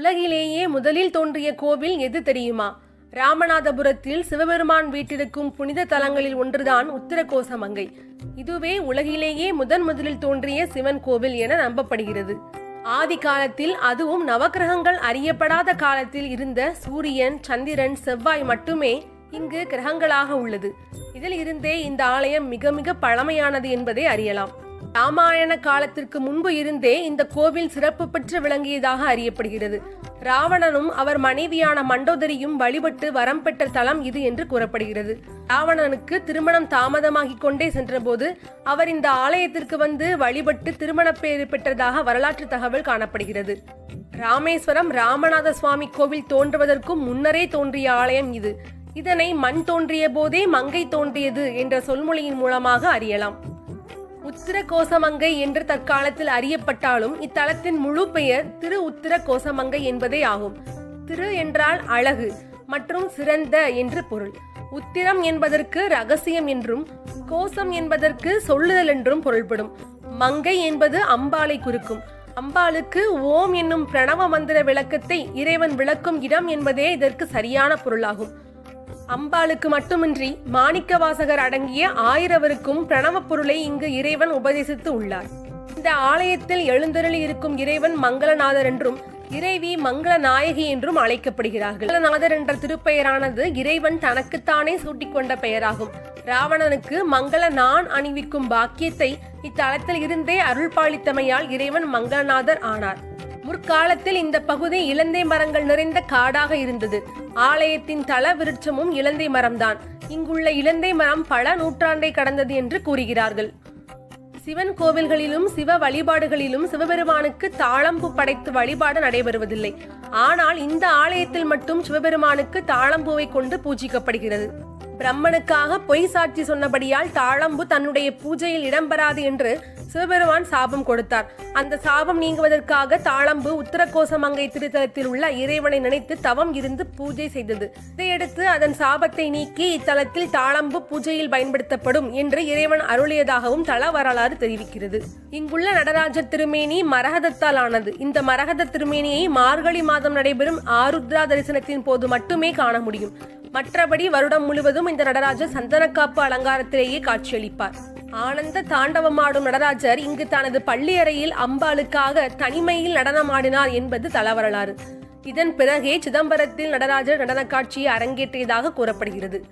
உலகிலேயே முதலில் தோன்றிய கோவில் எது தெரியுமா? ராமநாதபுரத்தில் சிவபெருமான் வீட்டிருக்கும் புனித தலங்களில் ஒன்றுதான் உத்தரகோசமங்கை. இதுவே உலகிலேயே முதன் முதலில் தோன்றிய சிவன் கோவில் என நம்பப்படுகிறது. ஆதி காலத்தில் அதுவும் நவக்கிரகங்கள் அறியப்படாத காலத்தில் இருந்த சூரியன் சந்திரன் செவ்வாய் மட்டுமே இங்கு கிரகங்களாக உள்ளது. இதில் இருந்தே இந்த ஆலயம் மிக மிக பழமையானது என்பதை அறியலாம். ராமாயண காலத்திற்கு முன்பு இருந்தே இந்த கோவில் சிறப்பு பெற்று விளங்கியதாக அறியப்படுகிறது. ராவணனும் அவர் மனைவியான மண்டோதரியும் வழிபட்டு வரம் பெற்ற தலம் இது என்று கூறப்படுகிறது. ராவணனுக்கு திருமணம் தாமதமாகிக் கொண்டே சென்றபோது அவர் இந்த ஆலயத்திற்கு வந்து வழிபட்டு திருமணப் பேறு பெற்றதாக வரலாற்று தகவல் காணப்படுகிறது. ராமேஸ்வரம் ராமநாத சுவாமி கோவில் தோன்றுவதற்கும் முன்னரே தோன்றிய ஆலயம் இது. இதனை மண் தோன்றிய போதே மங்கை தோன்றியது என்ற சொல்மொழியின் மூலமாக அறியலாம். உத்திர கோசமங்கை என்று தற்காலத்தில் அறியப்பட்டாலும் இத்தலத்தின் முழு பெயர் திரு உத்திர கோசமங்கை என்பதே ஆகும். திரு என்றால் அழகு மற்றும் சிறந்த என்று பொருள். உத்திரம் என்பதற்கு ரகசியம் என்றும் கோசம் என்பதற்கு சொல்லுதல் என்றும் பொருள்படும். மங்கை என்பது அம்பாளை குறிக்கும். அம்பாளுக்கு ஓம் என்னும் பிரணவ மந்திர விளக்கத்தை இறைவன் விளக்கும் இடம் என்பதே இதற்கு சரியான பொருளாகும். அம்பாளுக்கு மட்டுமின்றி மாணிக்க வாசகர் அடங்கிய ஆயிரவருக்கும் பிரணவ பொருளை இங்கு இறைவன் உபதேசித்து உள்ளார். இந்த ஆலயத்தில் எழுந்தருளி இருக்கும் இறைவன் மங்களநாதர் என்றும் இறைவி மங்கள நாயகி என்றும் அழைக்கப்படுகிறார்கள். மங்களநாதர் என்ற திருப்பெயரானது இறைவன் தனக்குத்தானே சூட்டிக்கொண்ட பெயராகும். ராவணனுக்கு மங்கள நான் அணிவிக்கும் பாக்கியத்தை இத்தலத்தில் இருந்தே அருள் பாலித்தமையால் இறைவன் மங்களநாதர் ஆனார். முற்காலத்தில் இந்த பகுதி இலந்தை மரங்கள் நிறைந்த காடாக இருந்தது. ஆலயத்தின் தல விருட்சமும் இலந்தை மரம்தான். இங்குள்ள இலந்தை மரம் பல நூற்றாண்டை கடந்தது என்று கூறுகிறார்கள். சிவன் கோவில்களிலும் சிவ வழிபாடுகளிலும் சிவபெருமானுக்கு தாளம்பு படைத்து வழிபாடு நடைபெறுவதில்லை. ஆனால் இந்த ஆலயத்தில் மட்டும் சிவபெருமானுக்கு தாளம்பூவை கொண்டு பூஜிக்கப்படுகிறது. பிரம்மனுக்காக பொய் சாட்சி சொன்னபடியால் தாளம்பு தன்னுடைய பூஜையில் இடம்பெறாது என்று சிவபெருமான் சாபம் கொடுத்தார். அந்த சாபம் நீங்குவதற்காக தாளம்பு உத்தரகோசமங்கை திருத்தலத்தில் உள்ள இறைவனை நினைத்து தவம் இருந்து பூஜை செய்தது. இதையடுத்து அதன் சாபத்தை நீக்கி இத்தலத்தில் தாளம்பு பூஜையில் பயன்படுத்தப்படும் என்று இறைவன் அருளியதாகவும் தல வரலாறு தெரிவிக்கிறது. இங்குள்ள நடராஜர் திருமேனி மரகதத்தால் ஆனது. இந்த மரகத திருமேனியை மார்கழி மாதம் நடைபெறும் ஆருத்ரா தரிசனத்தின் போது மட்டுமே காண முடியும். மற்றபடி வருடம் முழுவதும் இந்த நடராஜர் சந்தனக்காப்பு அலங்காரத்திலேயே காட்சியளிப்பார். ஆனந்த தாண்டவமாடும் நடராஜர் இங்கு தனது பள்ளியறையில் அம்பாளுக்காக தனிமையில் நடனமாடினார் என்பது தலவரலாறு. இதன் பிறகே சிதம்பரத்தில் நடராஜர் நடன காட்சியை அரங்கேற்றியதாக கூறப்படுகிறது.